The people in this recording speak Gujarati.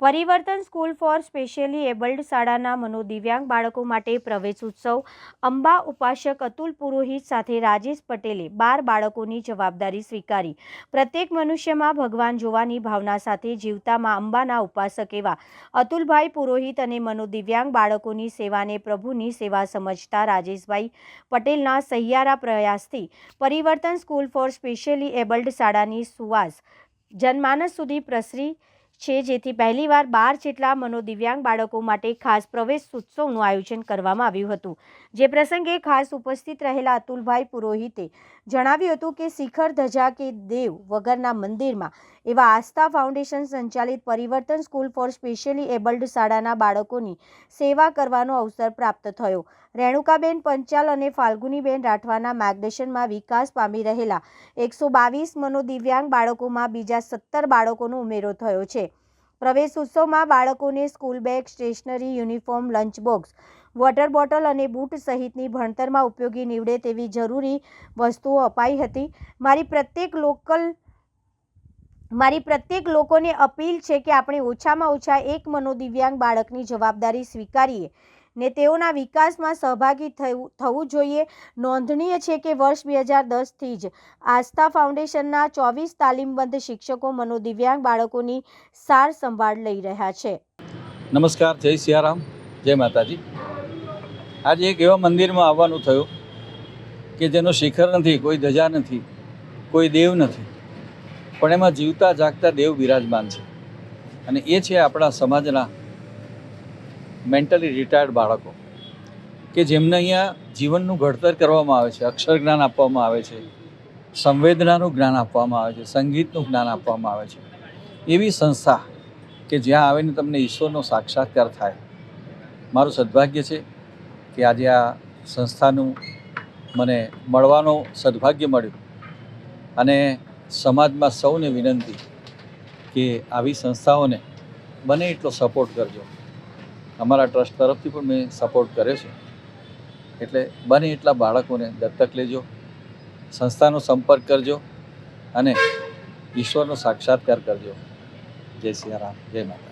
પરિવર્તન સ્કૂલ ફોર સ્પેશિયલી એબલ્ડ શાળાના મનોદિવ્યાંગ બાળકો માટે પ્રવેશ ઉત્સવ, અંબા ઉપાસક અતુલ પુરોહિત સાથે રાજેશ પટેલે બાર બાળકોની જવાબદારી સ્વીકારી. પ્રત્યેક મનુષ્યમાં ભગવાન જોવાની ભાવના સાથે જીવતામાં અંબાના ઉપાસક એવા અતુલભાઈ પુરોહિત અને મનોદિવ્યાંગ બાળકોની સેવાને પ્રભુની સેવા સમજતા રાજેશભાઈ પટેલના સહિયારા પ્રયાસથી પરિવર્તન સ્કૂલ ફોર સ્પેશિયલી એબલ્ડ શાળાની સુવાસ જનમાનસ સુધી પ્રસરી છે, જેથી પહેલીવાર બાર જેટલા મનોદિવ્યાંગ બાળકો માટે ખાસ પ્રવેશ ઉત્સવનું આયોજન કરવામાં આવ્યું હતું. જે પ્રસંગે ખાસ ઉપસ્થિત રહેલા અતુલભાઈ પુરોહિતે જણાવ્યું હતું કે શિખર ધજા કે દેવ વગરના મંદિરમાં એવા આસ્થા ફાઉન્ડેશન સંચાલિત પરિવર્તન સ્કૂલ ફોર સ્પેશિયલી એબલ્ડ શાળાના બાળકોની સેવા કરવાનો અવસર પ્રાપ્ત થયો. રેણુકાબેન પંચાલ અને ફાલ્ગુનીબેન રાઠવાના માર્ગદર્શનમાં વિકાસ પામી રહેલા એકસો બાવીસ મનોદિવ્યાંગ બાળકોમાં બીજા સત્તર બાળકોનો ઉમેરો થયો છે. પ્રવેશ ઉત્સવમાં બાળકોને school bag, stationery, uniform, lunch box, water bottle અને બૂટ સહિતની ભણતરમાં ઉપયોગી નીવડે તેવી જરૂરી વસ્તુઓ અપાઈ હતી. મારી પ્રત્યેક લોકલ મારી પ્રત્યેક લોકોને અપીલ છે કે આપણે ઓછામાં ઓછા એક મનોદિવ્યાંગ બાળકની જવાબદારી સ્વીકારીએ ને તેઓના વિકાસમાં સહભાગી થવું જોઈએ. નોંધનીય છે કે વર્ષ બે હજાર દસથી જ આસ્થા ફાઉન્ડેશનના ચોવીસ તાલીમબંધ શિક્ષકો મનોદિવ્યાંગ બાળકોની સાર સંભાળ લઈ રહ્યા છે. નમસ્કાર, જય સિયારામ, જય માતાજી. આજે એક એવા મંદિરમાં આવવાનું થયું કે જેનો શિખર નથી, કોઈ ધજા નથી, કોઈ દેવ નથી. પણ એમાં જીવતા જાગતા દેવ બિરાજમાન છે. અને એ છે આપણા સમાજના મેન્ટલી રિટાયર્ડ બાળકો. કે જેમને અહીંયા જીવનનું ઘડતર કરવામાં આવે છે, અક્ષર જ્ઞાન આપવામાં આવે છે, સંવેદનાનું જ્ઞાન આપવામાં આવે છે, સંગીતનું જ્ઞાન આપવામાં આવે છે. એવી સંસ્થા કે જ્યાં આવીને તમને ઈશ્વરનો સાક્ષાત્કાર થાય. મારું સદભાગ્ય છે કે આજે આ સંસ્થાનું મને મળવાનો સદભાગ્ય મળ્યું. અને સમાજમાં સૌને વિનંતી કે આવી સંસ્થાઓને બને એટલો સપોર્ટ કરજો. અમારા ટ્રસ્ટ તરફથી પણ મેં સપોર્ટ કર્યો છે. એટલે બને એટલા બાળકોને દત્તક લેજો, સંસ્થાનો સંપર્ક કરજો અને ઈશ્વરનો સાક્ષાત્કાર કરજો. જય સિયારામ જય માતા